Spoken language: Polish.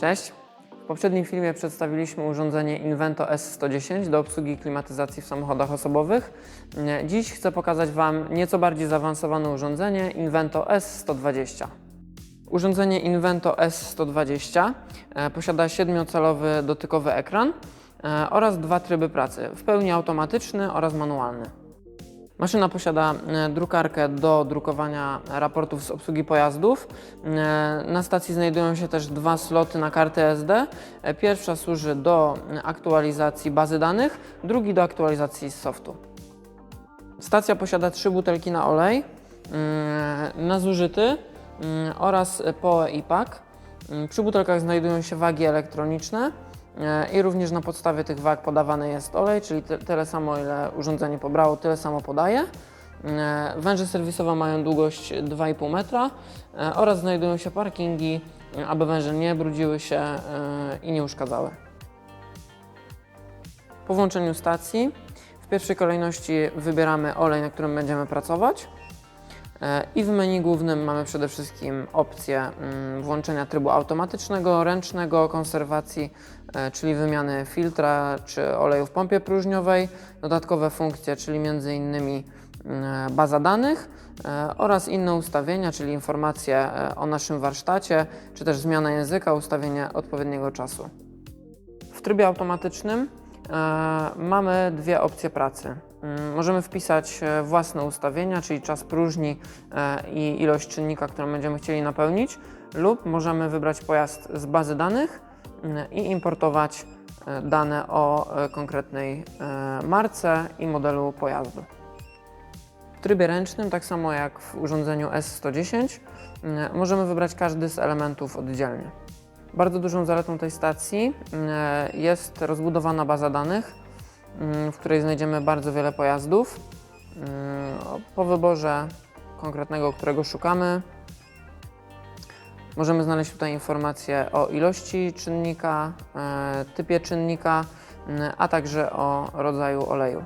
Cześć. W poprzednim filmie przedstawiliśmy urządzenie Invento S110 do obsługi klimatyzacji w samochodach osobowych. Dziś chcę pokazać Wam nieco bardziej zaawansowane urządzenie Invento S120. Urządzenie Invento S120 e, posiada 7-calowy dotykowy ekran e, oraz dwa tryby pracy, w pełni automatyczny oraz manualny. Maszyna posiada e, drukarkę do drukowania raportów z obsługi pojazdów. E, Na stacji znajdują się też dwa sloty na kartę SD. E, Pierwsza służy do aktualizacji bazy danych, drugi do aktualizacji softu. Stacja posiada trzy butelki na olej, na zużyty oraz POE i PAK. Przy butelkach znajdują się wagi elektroniczne i również na podstawie tych wag podawany jest olej, czyli ty- tyle samo ile urządzenie pobrało, tyle samo podaje. E, Węże serwisowe mają długość 2,5 metra e, oraz znajdują się parkingi, e, aby węże nie brudziły się i nie uszkadzały. Po włączeniu stacji w pierwszej kolejności wybieramy olej, na którym będziemy pracować. I w menu głównym mamy przede wszystkim opcję mm, włączenia trybu automatycznego, ręcznego, konserwacji, czyli wymiany filtra czy oleju w pompie próżniowej, dodatkowe funkcje, czyli m.in. mm, baza danych e, oraz inne ustawienia, czyli informacje e, o naszym warsztacie, czy też zmiana języka, ustawienie odpowiedniego czasu. W trybie automatycznym e, mamy dwie opcje pracy. Mm, Możemy wpisać e, własne ustawienia, czyli czas próżni e, i ilość czynnika, którą będziemy chcieli napełnić, lub możemy wybrać pojazd z bazy danych i importować e, dane o e, konkretnej e, marce i modelu pojazdu. W trybie ręcznym, tak samo jak w urządzeniu S110, mm, możemy wybrać każdy z elementów oddzielnie. Bardzo dużą zaletą tej stacji jest rozbudowana baza danych, mm, w której znajdziemy bardzo wiele pojazdów. Mm, Po wyborze konkretnego, którego szukamy, możemy znaleźć tutaj informacje o ilości czynnika, e, typie czynnika, mm, a także o rodzaju oleju.